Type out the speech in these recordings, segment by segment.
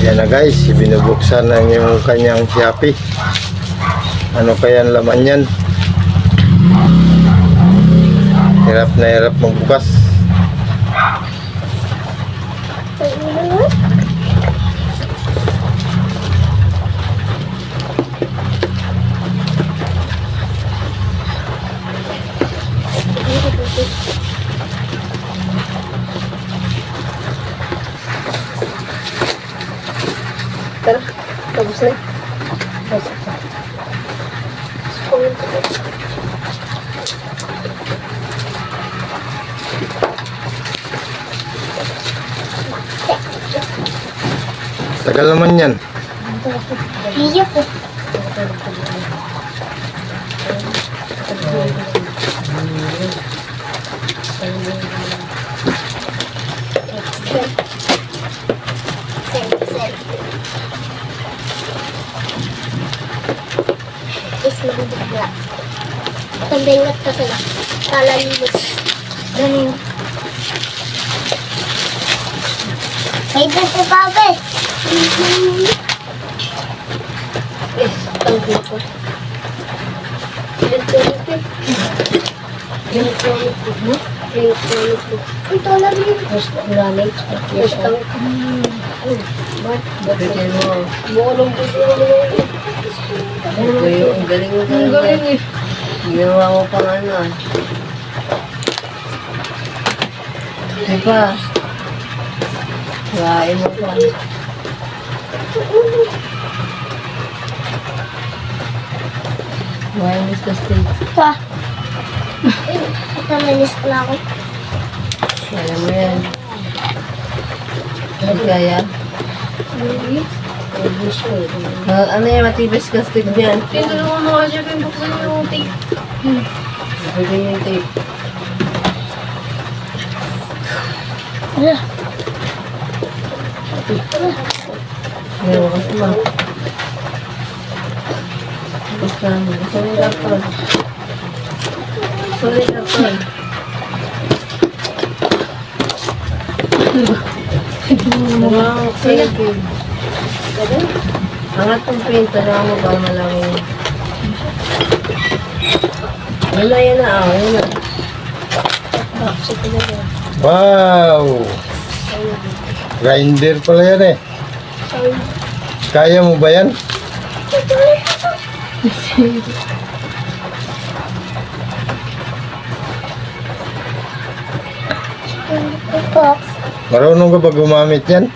Yan na guys, binubuksan ng yung kanyang Shopee. Ano kaya ang laman yan? Hirap na hirap magbukas. Tara, tapos na. Tagal naman yan. Iyo po. Is Pambengat ka sila. Kalalimot. Ganun. Ay, dito pa ba? Yes, tanggi ko. Electronic. Electronic mo? Electronic mo. Ito lang yun. Mas gamit. Yes, tanggi ko. Ba't? Bigyan mo. Bolong po siya ang galing mo Ang galing eh. Ginawa mo pang ano ah. Di ba? Kain mo pa. Wireless ka steak. Pa. Ito nanis ko na ako. Alam mo yan. Hindi kaya. Ah, ano yan, matibis ka steak niyan. Tinulungan mo kasi kung buksan yung tape. Bigyan yung tape. Ano? Ngayon mo kasi ma. Basta, sorry laptop. Sorry laptop. Wow, thank you. Angat ng printer na mo ba malangin. Wala yan na, ah, yan na. Wow! Grinder pala yan eh. Kaya mo ba yan? Marunong ka ba gumamit yan?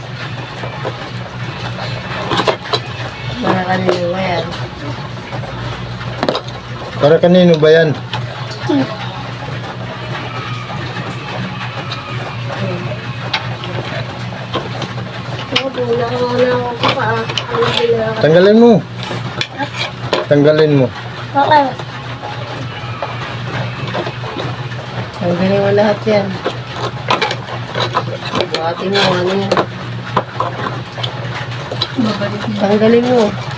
Kanino ba yan? Para kanino ba yan? Tanggalin mo. Tanggalin mo. Okay. Tanggalin mo lahat yan. Buhatin mo, ano yan. Tanggalin mo.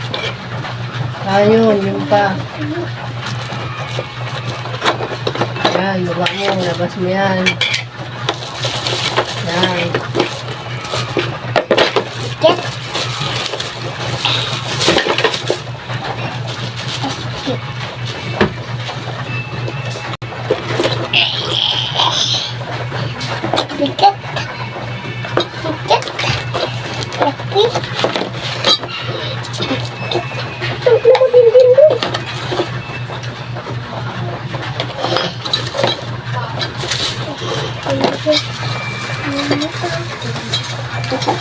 Ayun, yun pa. Yan, baba mo, labas mo yan. Yan. Get. Bigat. Bigat.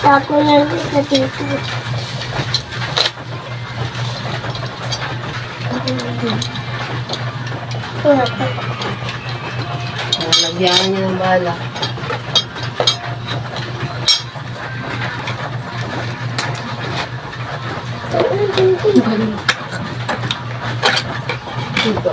Tapo na lang sa dito. Ah, Lagyan niya ng bala. Dito.